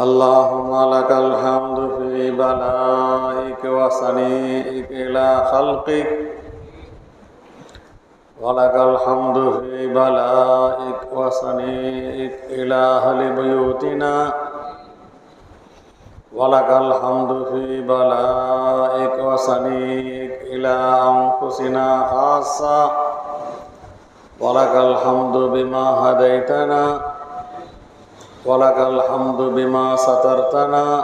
اللهم لك الحمد في بلائك وصنيئك إلى خلقك ولك الحمد في بلائك وصنيئك إلى أهل بيوتنا ولك الحمد في بلائك وصنيئك إلى أنفسنا خاصة ولك الحمد بما هديتنا ولك الحمد بما سترتنا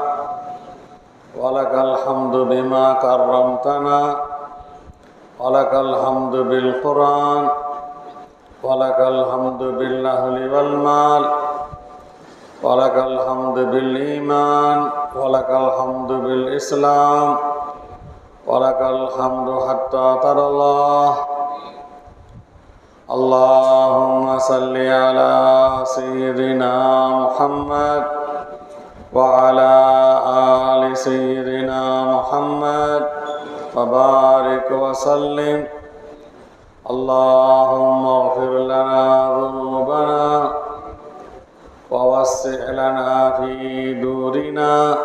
ولك الحمد بما كرمتنا ولك الحمد بالقرآن ولك الحمد بالأهل والمال ولك الحمد بالإيمان ولك الحمد بالإسلام ولك الحمد حتى ترى الله اللهم صل على سيدنا محمد وعلى آل سيدنا محمد وبارك وسلم. اللهم اغفر لنا ذنوبنا ووسع لنا في دورنا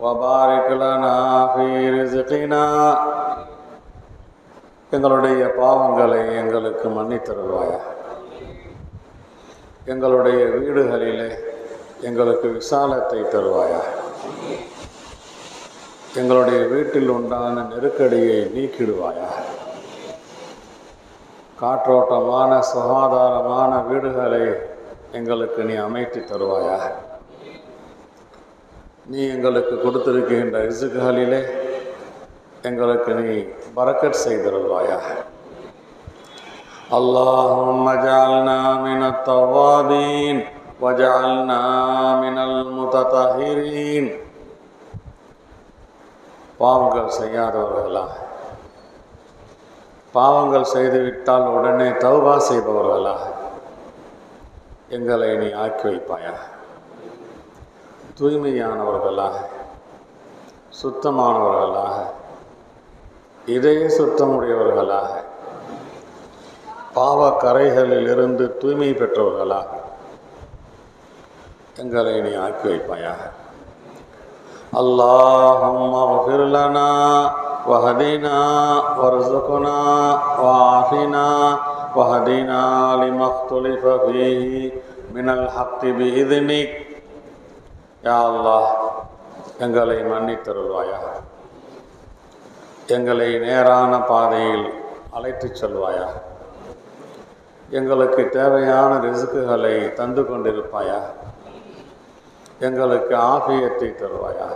وبارك لنا في رزقنا. எங்களுடைய பாவங்களை எங்களுக்கு மன்னித்தருவாய் எங்களுடைய வீடுகளிலே எங்களுக்கு விசாலத்தை தருவாயா. எங்களுடைய வீட்டில் உண்டான நெருக்கடியை நீக்கிடுவாயா. காற்றோட்டமான சுகாதாரமான வீடுகளை எங்களுக்கு நீ அமைத்து தருவாயா. நீ எங்களுக்கு கொடுத்திருக்கின்ற இசுகளிலே எங்களுக்கு நீ பரக்கத் செய்திருவாயா اللهم اجعلنا من التوابين واجعلنا من المتطهرين பாவங்கள் செய்யாதவர்களாக பாவங்கள் செய்துவிட்டால் உடனே தௌபா செய்பவர்களாக எங்களை நீ ஆக்கி வைப்பாயா தூய்மையானவர்களாக சுத்தமானவர்களாக இதய சுத்தமுடையவர்களாக பாவ கரைகளில் இருந்து தூய்மை பெற்றவர்களாக எங்களை நீ ஆக்கி வைப்பாயாக اللهم اغفر لنا وهدنا وارزقنا وعافنا وهدنا لما اختلف فيه من الحق بإذنك يا الله எங்களை மன்னித்தருள்வாயா எங்களை நேரான பாதையில் அழைத்துச் செல்வாயா? எங்களுக்கு தேவையான ரிசுக்குகளை தந்து கொண்டிருப்பாயா? எங்களுக்கு ஆபியத்தை தருவாயா?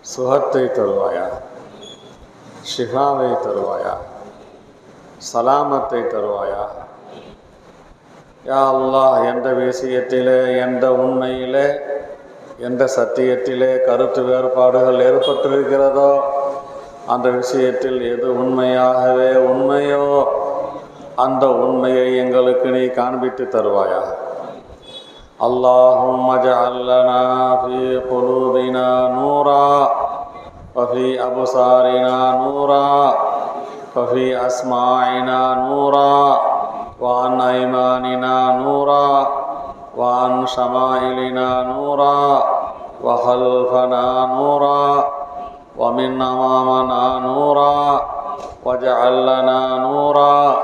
சுகத்தை தருவாயா? ஷிஃபாவை தருவாயா? சலாமத்தை தருவாயா? யா அல்லாஹ் எந்த விஷயத்திலே எந்த உண்மையிலே எந்த சத்தியத்திலே கருத்து வேறுபாடுகள் ஏற்பட்டிருக்கிறதோ அந்த விஷயத்தில் எது உண்மையாகவே உண்மையோ அந்த உண்மையை எங்களுக்கு நீ காண்பித்து தருவாயா اللهم اجعل لنا في قلوبنا نورا وفي أبصارنا نورا وفي أسماعنا نورا وعن أيماننا نورا وعن شمائلنا نورا وخلفنا نورا ومن أمامنا نورا واجعل لنا نورا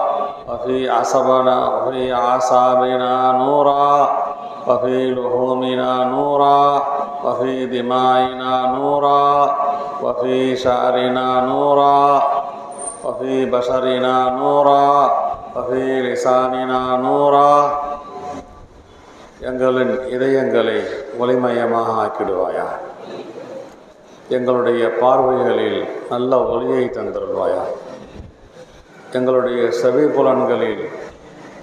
وفي عصبنا وفي أعصابنا نورا وفي لحومنا نورا وفي دمائنا نورا وفي شعرنا نورا وفي بشرنا نورا وفي لساننا نورا எங்களின் இதயங்களை ஒளிமயமாக ஆக்கிடுவாயா எங்களுடைய பார்வைகளில் நல்ல ஒளியை தந்தருள்வாயா? எங்களுடைய செவி புலன்களில்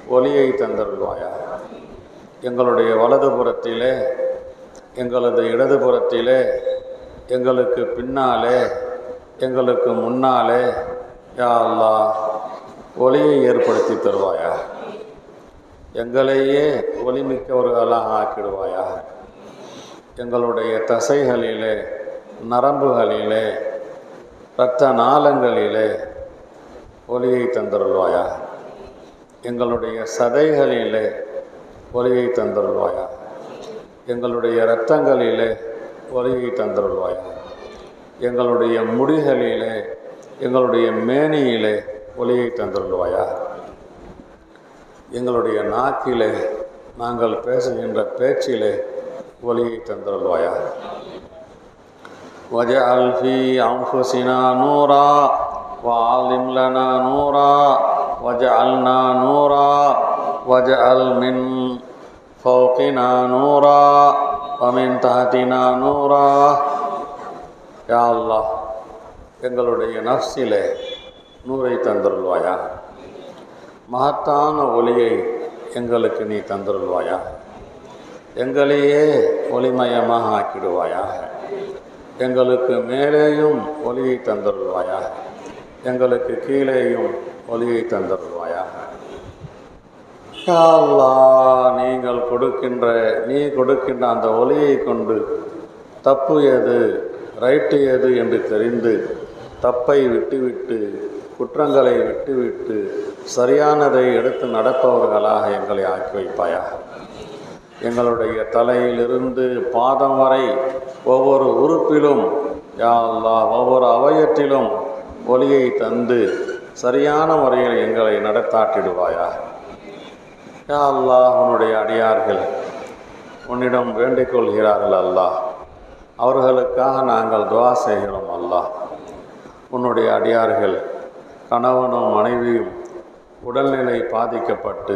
ஒளியை தந்தருள்வாயா? எங்களுடைய வலதுபுறத்திலே எங்களது இடதுபுறத்திலே எங்களுக்கு பின்னாலே எங்களுக்கு முன்னாலே யா அல்லா ஒளியை ஏற்படுத்தி தருவாயா? எங்களையே ஒளிமிக்கவர்களாக ஆக்கிடுவாயா? எங்களுடைய தசைகளிலே நரம்புகளிலே இரத்த நாளங்களிலே ஒலியை தந்தருள்வாயா? எங்களுடைய சதைகளிலே ஒலியை தந்தருள்வாயா? எங்களுடைய இரத்தங்களிலே ஒலியை தந்தருள்வாயா? எங்களுடைய முடிகளிலே எங்களுடைய மேனியிலே ஒலியை தந்தருள்வாயா? எங்களுடைய நாக்கிலே நாங்கள் பேசுகின்ற பேச்சிலே ஒலியை தந்தருள்வாயா? وجعل في أنفسنا نورا وعلم لنا نورا وجعلنا نورا وجعل من فوقنا نورا ومن تحتنا نورا يا الله எங்களுடைய நஃப்ஸிலே நூரை தந்தருள்வாயா மகத்தான ஒளியை எங்களுக்கு நீ தந்தருள்வாயா எங்களையே ஒளிமயமாக ஆக்கிடுவாயாக எங்களுக்கு மேலேயும் ஒளியை தந்தருள்வாயாக. எங்களுக்கு கீழேயும் ஒளியை தந்தருள்வாயாக. யா நீங்கள் கொடுக்கின்ற நீ கொடுக்கின்ற அந்த ஒளியை கொண்டு தப்பு எது ரைட்டு எது என்று தெரிந்து தப்பை விட்டுவிட்டு குற்றங்களை விட்டுவிட்டு சரியானதை எடுத்து நடப்பவர்களாக எங்களை ஆக்கி வைப்பாயாக. எங்களுடைய தலையிலிருந்து பாதம் வரை ஒவ்வொரு உறுப்பிலும் யா அல்லாஹ் ஒவ்வொரு அவயத்திலும் ஒளியை தந்து சரியான முறையில் எங்களை நடத்தாட்டிடுவாயா யா அல்லாஹ் உன்னுடைய அடியார்கள் உன்னிடம் வேண்டிக் கொள்கிறார்கள் அல்லாஹ். அவர்களுக்காக நாங்கள் துவா செய்கிறோம் அல்லாஹ். உன்னுடைய அடியார்கள் கணவனும் மனைவியும் உடல்நிலை பாதிக்கப்பட்டு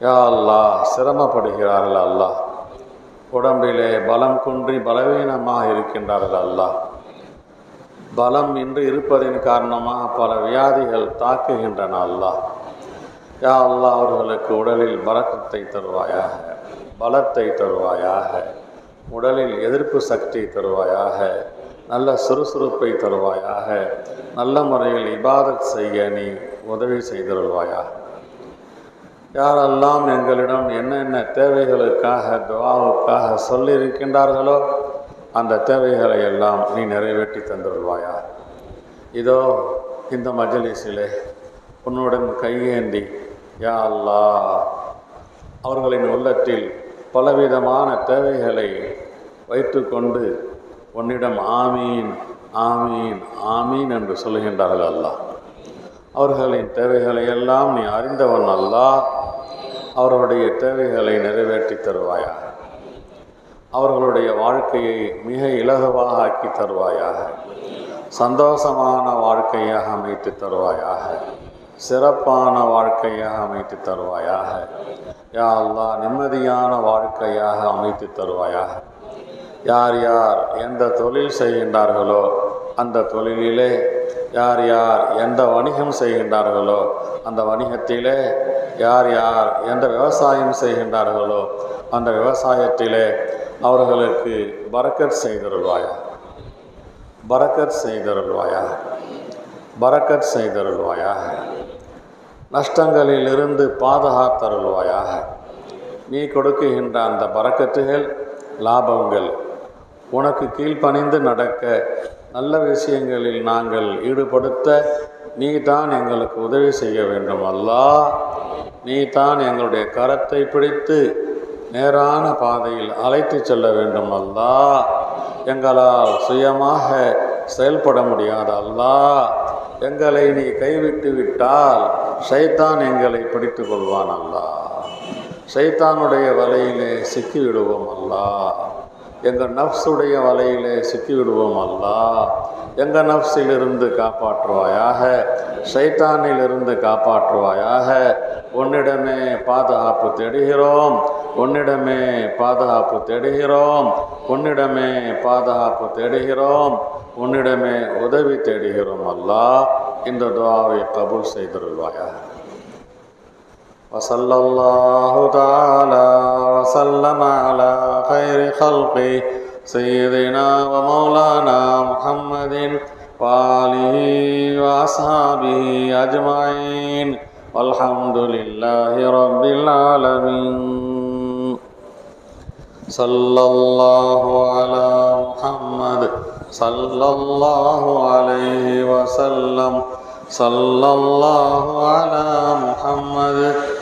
யா அல்லாஹ் சிரமப்படுகிறார்கள் அல்லாஹ். உடம்பிலே பலம் குன்றி பலவீனமாக இருக்கின்றார்கள் அல்லாஹ். பலம் இன்று இருப்பதின் காரணமாக பல வியாதிகள் தாக்குகின்றன அல்லாஹ். யா அல்லாஹ் அவர்களுக்கு உடலில் பலக்கத்தை தருவாயாக பலத்தை தருவாயாக உடலில் எதிர்ப்பு சக்தி தருவாயாக நல்ல சுறுசுறுப்பை தருவாயாக நல்ல முறையில் இபாதத் செய்ய நீ உதவி செய்திருவாயாக. யாரெல்லாம் எங்களிடம் என்னென்ன தேவைகளுக்காக துவாவுக்காக சொல்லியிருக்கின்றார்களோ அந்த தேவைகளை எல்லாம் நீ நிறைவேற்றி தந்துடுவாயா இதோ இந்த மஜலிஸிலே உன்னுடன் கையேந்தி யா அல்லா அவர்களின் உள்ளத்தில் பலவிதமான தேவைகளை வைத்துக்கொண்டு உன்னிடம் ஆமீன் ஆமீன் ஆமீன் என்று சொல்லுகின்றார்கள் அல்லாஹ். அவர்களின் தேவைகளை எல்லாம் நீ அறிந்தவன் அல்லாஹ். அவர்களுடைய தேவைகளை நிறைவேற்றி தருவாயாக. அவர்களுடைய வாழ்க்கையை மிக இலகுவாக ஆக்கி தருவாயாக. சந்தோஷமான வாழ்க்கையாக அமைத்து தருவாயாக. சிறப்பான வாழ்க்கையாக அமைத்து தருவாயாக. யா அல்லா நிம்மதியான வாழ்க்கையாக அமைத்து தருவாயாக. யார் யார் எந்த தொழில் செய்கின்றார்களோ அந்த தொழிலிலே யார் யார் எந்த வணிகம் செய்கின்றார்களோ அந்த வணிகத்திலே யார் யார் எந்த விவசாயம் செய்கின்றார்களோ அந்த விவசாயத்திலே அவர்களுக்கு பரக்கத் செய்தருள்வாயா? பரக்கத் செய்தருள்வாயா? பரக்கத் செய்தருள்வாயாக நஷ்டங்களிலிருந்து பாதுகாத்தருள்வாயாக நீ கொடுக்குகின்ற அந்த பறக்கத்துகள் லாபங்கள் உனக்கு கீழ்ப்பணிந்து நடக்க நல்ல விஷயங்களில் நாங்கள் ஈடுபடுத்த நீ தான் எங்களுக்கு உதவி செய்ய வேண்டும் அல்லா. நீ தான் எங்களுடைய கரத்தை பிடித்து நேரான பாதையில் அழைத்து செல்ல வேண்டும் அல்லா. எங்களால் சுயமாக செயல்பட முடியாத அல்லா. எங்களை நீ கைவிட்டு விட்டால் சைத்தான் எங்களை பிடித்து கொள்வான் அல்லா. சைத்தானுடைய வலையிலே சிக்கிவிடுவோம் அல்லா. எங்கள் நஃப்ஸுடைய வலையிலே சிக்கிவிடுவோம் அல்லா. எங்கள் நஃப்ஸிலிருந்து காப்பாற்றுவாயாக. ஷைத்தானிலிருந்து காப்பாற்றுவாயாக. உன்னிடமே பாதுகாப்பு தேடுகிறோம். உன்னிடமே பாதுகாப்பு தேடுகிறோம். உன்னிடமே பாதுகாப்பு தேடுகிறோம். உன்னிடமே உதவி தேடுகிறோம் அல்லாஹ் இந்த துவாவை கபூல் செய்திருவாயாக. وصلى الله تعالى وسلم على خير خلقه سيدنا ومولانا محمد وآله وأصحابه أجمعين. والحمد لله رب العالمين. صلى الله على محمد صلى الله عليه وسلم. صلى الله على محمد.